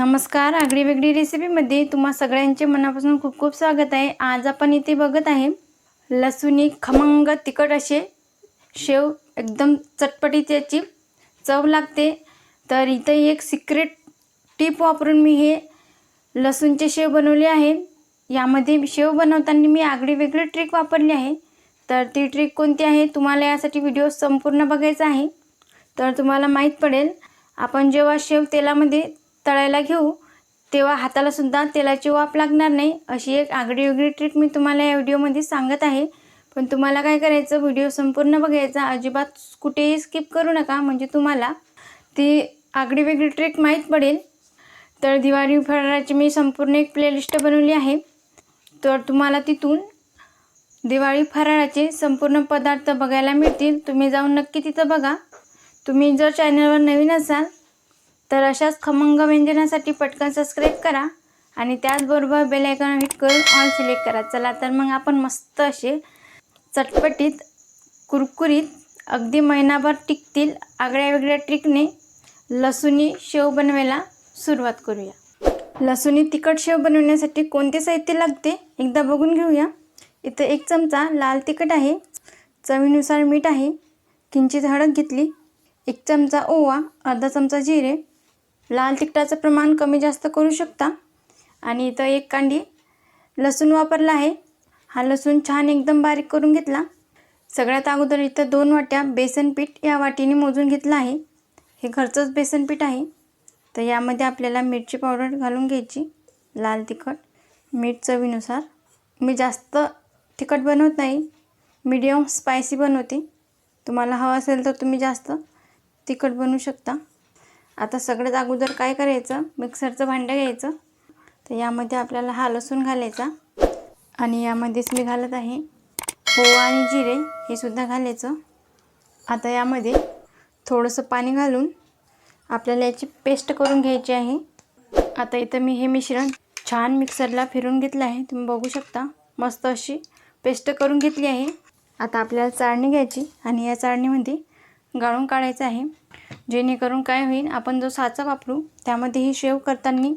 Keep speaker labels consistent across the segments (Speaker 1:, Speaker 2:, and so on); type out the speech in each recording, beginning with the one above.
Speaker 1: नमस्कार आगळी वेगळी रेसिपीमध्ये तुम्हा सगळ्यांचे मनापासून खूप खूप स्वागत आहे. आज आपण इथे बघत आहे लसुणी खमंग तिखट असे शेव एकदम चटपटी त्याची चव लागते. तर इथं एक सिक्रेट टीप वापरून मी हे लसूणचे शेव बनवले आहे. यामध्ये शेव बनवताना मी आगळी वेगळी ट्रिक वापरली आहे. तर ती ट्रिक कोणती आहे? तुम्हाला यासाठी व्हिडिओ संपूर्ण बघायचा आहे. तर तुम्हाला माहीत पडेल आपण जेव्हा शेव तेलामध्ये तळायला घेऊ तेव्हा हाताला सुद्धा तेलाची वाफ लागणार नाही अशी एक आगळी वेगळी ट्रिक मी तुम्हाला या व्हिडिओमध्ये सांगत आहे. पण तुम्हाला काय करायचं व्हिडिओ संपूर्ण बघायचा अजिबात कुठेही स्किप करू नका. म्हणजे तुम्हाला ती आगळी वेगळी ट्रिक माहीत पडेल. तर दिवाळी फराळाची मी संपूर्ण एक प्लेलिस्ट बनवली आहे. तर तुम्हाला तिथून दिवाळी फराळाचे संपूर्ण पदार्थ बघायला मिळतील. तुम्ही जाऊन नक्की तिथं बघा. तुम्ही जर चॅनलवर नवीन असाल तर अशाच खमंग व्यंजनासाठी पटकन सबस्क्राईब करा आणि त्याचबरोबर बेल आयकॉन हिट करून ऑल सिलेक्ट करा. चला तर मग आपण मस्त असे चटपटीत कुरकुरीत अगदी महिनाभर टिकतील आगळ्या वेगळ्या ट्रिकने लसूणी शेव बनवायला सुरुवात करूया. लसूणी तिखट शेव बनवण्यासाठी कोणते साहित्य लागते एकदा बघून घेऊया. इथं एक चमचा लाल तिखट आहे चवीनुसार मीठ आहे किंचित हळद घेतली एक चमचा ओवा अर्धा चमचा जिरे लाल तिखटाचं प्रमाण कमी जास्त करू शकता. आणि इथं एक कांडी लसूण वापरला आहे. हा लसूण छान एकदम बारीक करून घेतला. सगळ्यात अगोदर इथं दोन वाट्या बेसन पीठ या वाटीने मोजून घेतलं आहे. हे घरचंच बेसन पीठ आहे. तर यामध्ये आपल्याला मिरची पावडर घालून घ्यायची. लाल तिखट मीठ चवीनुसार. मी जास्त तिखट बनवत नाही. मीडियम स्पायसी बनवते. तुम्हाला हवं असेल तर तुम्ही जास्त तिखट बनवू शकता. आता सगळ्यात अगोदर काय करायचं? मिक्सरचं भांडं घ्यायचं. तर यामध्ये आपल्याला हा लसूण घालायचा. आणि यामध्येच मी घालत आहे पोवा आणि जिरे हे सुद्धा घालायचं. आता यामध्ये थोडंसं पाणी घालून आपल्याला याची पेस्ट करून घ्यायची आहे. आता इथं मी हे मिश्रण छान मिक्सरला फिरून घेतलं आहे. तुम्ही बघू शकता मस्त अशी पेस्ट करून घेतली आहे. आता आपल्याला चाळणी घ्यायची आणि या चाळणीमध्ये गाळून काढायचं आहे. जेणेकरून काय होईल आपण जो साचा वापरू त्यामध्ये ही शेव करताना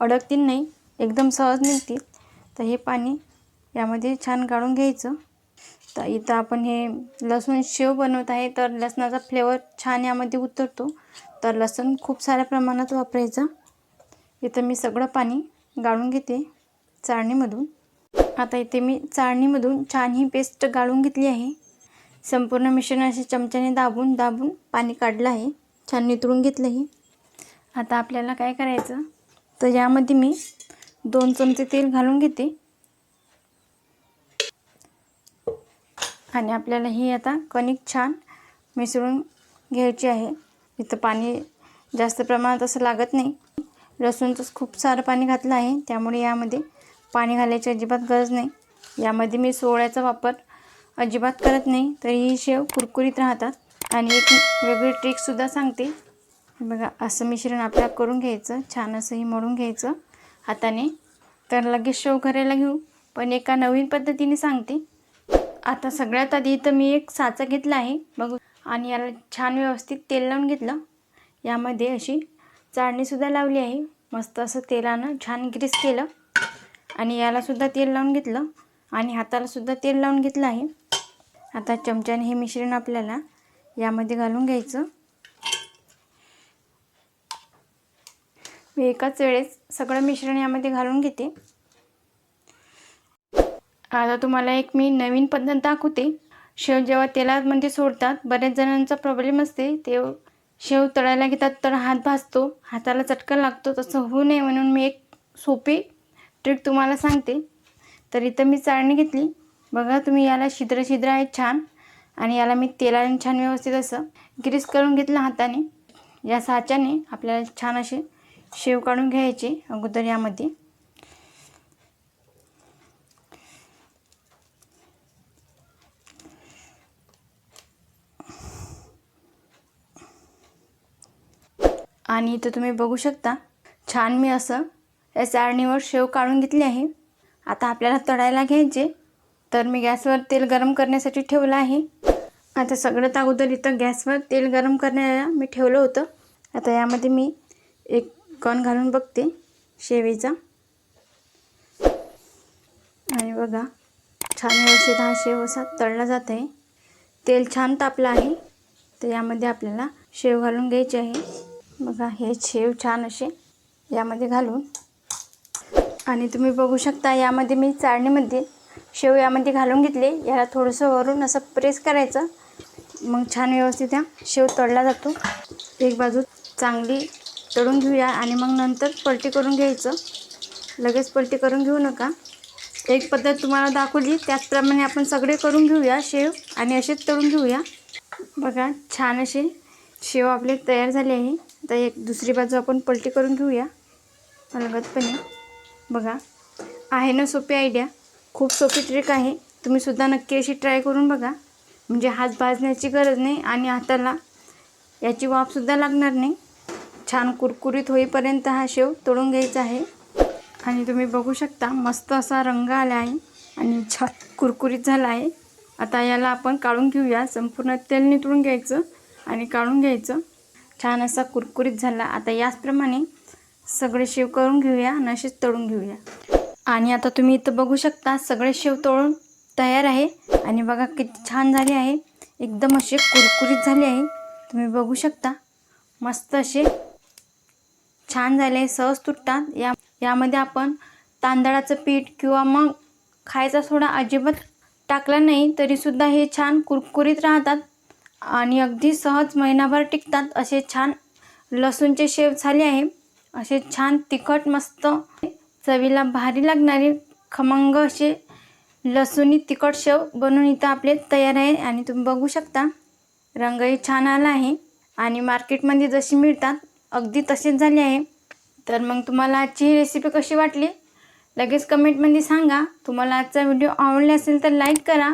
Speaker 1: अडकतील नाही एकदम सहज निघतील. तर हे पाणी यामध्ये छान गाळून घ्यायचं. तर इथं आपण हे लसूण शेव बनवत आहे तर लसणाचा फ्लेवर छान यामध्ये उतरतो. तर लसूण खूप साऱ्या प्रमाणात वापरायचं. इथं मी सगळं पाणी गाळून घेते चाळणीमधून. आता इथे मी चाळणीमधून छान ही पेस्ट गाळून घेतली आहे. संपूर्ण मिश्रण असे चमच्याने दाबून दाबून पाणी काढलं आहे. छान नितळून घेतलं आहे. आता आपल्याला काय करायचं? तर यामध्ये मी दोन चमचे तेल घालून घेते. आणि आपल्याला ही आता कणिक छान मिसळून घ्यायची आहे. इथं पाणी जास्त प्रमाणात असं लागत नाही. लसूणचंच खूप सारं पाणी घातलं आहे. त्यामुळे यामध्ये पाणी घालायची अजिबात गरज नाही. यामध्ये मी सोळ्याचा वापर अजिबात करत नाही तरी ही शेव कुरकुरीत राहतात. आणि एक वेगळी ट्रिकसुद्धा सांगते. बघा असं मिश्रण आपल्याला करून घ्यायचं छान असं ही मळून घ्यायचं हाताने. तर लगेच शेव करायला घेऊ. पण एका नवीन पद्धतीने सांगते. आता सगळ्यात आधी इथं मी एक साचा घेतला आहे बघू. आणि याला छान व्यवस्थित तेल लावून घेतलं. यामध्ये अशी चाळणीसुद्धा लावली आहे. मस्त असं तेलानं छान ग्रीस केलं. आणि यालासुद्धा तेल लावून घेतलं. आणि हातालासुद्धा तेल लावून घेतलं आहे. आता चमच्याने हे मिश्रण आपल्याला यामध्ये घालून घ्यायचं. मी एकाच वेळेस सगळं मिश्रण यामध्ये घालून घेते. आता तुम्हाला एक मी नवीन पद्धत दाखवते. शेव जेव्हा तेलामध्ये सोडतात बऱ्याच जणांचा प्रॉब्लेम असते. ते शेव तळायला घेतात तर हात भाजतो हाताला चटका लागतो. तसं होऊ नये म्हणून मी एक सोपी ट्रिक तुम्हाला सांगते. तर इथं मी चाळणी घेतली. बघा तुम्ही याला छिद्र छिद्र आहे छान. आणि याला मी तेलाने छान व्यवस्थित असं ग्रीस करून घेतलं हाताने. या साच्याने आपल्याला छान असे शेव काढून घ्यायचे अगोदर यामध्ये. आणि इथं तुम्ही बघू शकता छान मी असं या चाळणीवर शेव काढून घेतली आहे. आता आपल्याला तळायला घ्यायचे. तर मी गॅसवर तेल गरम करण्यासाठी ठेवलं आहे. आता सगळ्यात अगोदर इथं गॅसवर तेल गरम करण्याला मी ठेवलं होतं. आता यामध्ये मी एक कण घालून बघते शेवीचा. आणि बघा छान व्यवस्थित हा शेव असा तळला जात आहे तेल छान तापलं आहे. तर यामध्ये आपल्याला शेव घालून घ्यायचे आहे. बघा हे शेव छान असे यामध्ये घालून. आणि तुम्ही बघू शकता यामध्ये मी चाळणीमध्ये शेव यामध्ये घालून घेतले. याला थोडंसं वरून असं प्रेस करायचं. मग छान व्यवस्थित हा शेव तळला जातो. एक बाजू चांगली तळून घेऊया आणि मग नंतर पलटी करून घ्यायचं. लगेच पलटी करून घेऊ नका. एक पद्धत तुम्हाला दाखवली. त्याचप्रमाणे आपण सगळे करून घेऊया शेव आणि असेच तळून घेऊया. बघा छान असे शेव आपले तयार झाले आहे. आता एक दुसरी बाजू आपण पलटी करून घेऊया. अलगदपणे. बघा आहे ना सोपी आयडिया खूप सोपी ट्रिक आहे. तुम्ही सुद्धा नक्की अशी ट्राय करून बघा. म्हणजे हात भाजण्याची गरज नाही आणि हाताला याची वाफसुद्धा लागणार नाही. छान कुरकुरीत होईपर्यंत हा शेव तळून घ्यायचा आहे. आणि तुम्ही बघू शकता मस्त असा रंग आला आहे आणि छान कुरकुरीत झाला आहे. आता याला आपण काढून घेऊया. संपूर्ण तेल नितळून घ्यायचं आणि काढून घ्यायचं. छान असा कुरकुरीत झाला. आता याचप्रमाणे सगळे शेव करून घेऊया आणि असेच तळून घेऊया. आणि आता तुम्ही इथं बघू शकता सगळे शेव तळून तयार आहे. आणि बघा किती छान झाले आहे. एकदम असे कुरकुरीत झाले आहे. तुम्ही बघू शकता मस्त असे छान झाले सहज तुटतात. या यामध्ये आपण तांदळाचं पीठ किंवा मग खायचा सोडा अजिबात टाकला नाही तरीसुद्धा हे छान कुरकुरीत राहतात. आणि अगदी सहज महिनाभर टिकतात. असे छान लसूणचे शेव झाले आहे. असे छान तिखट मस्त चवीला भारी लागणारे खमंग असे लसूणी तिखट शेव बनवून इथं आपले तयार आहे आणि तुम्ही बघू शकता. रंगही छान आला आहे आणि मार्केटमध्ये जशी मिळतात अगदी तसेच झाले आहे. तर मग तुम्हाला आजची ही रेसिपी कशी वाटली? लगेच कमेंटमध्ये सांगा. तुम्हाला आजचा व्हिडिओ आवडला असेल तर लाईक करा.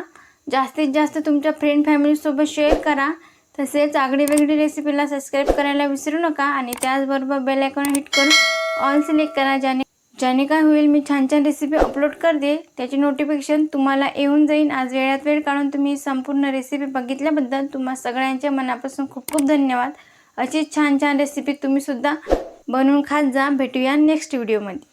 Speaker 1: जास्तीत जास्त तुमच्या फ्रेंड फॅमिलीसोबत शेअर करा. तसेच आगळी वेगळी रेसिपीला सबस्क्राईब करायला विसरू नका आणि त्याचबरोबर बेलायकॉन हिट करून ऑल सिलेक्ट करा ज्याने ज्याने काय होईल मी छान छान रेसिपी अपलोड करते त्याची नोटिफिकेशन तुम्हाला येऊन जाईल. आज वेळात वेळ काढून तुम्ही संपूर्ण रेसिपी बघितल्याबद्दल तुम्हा सगळ्यांच्या मनापासून खूप खूप धन्यवाद. अशीच छान छान रेसिपी तुम्हीसुद्धा बनवून खात जा. भेटूया नेक्स्ट व्हिडिओमध्ये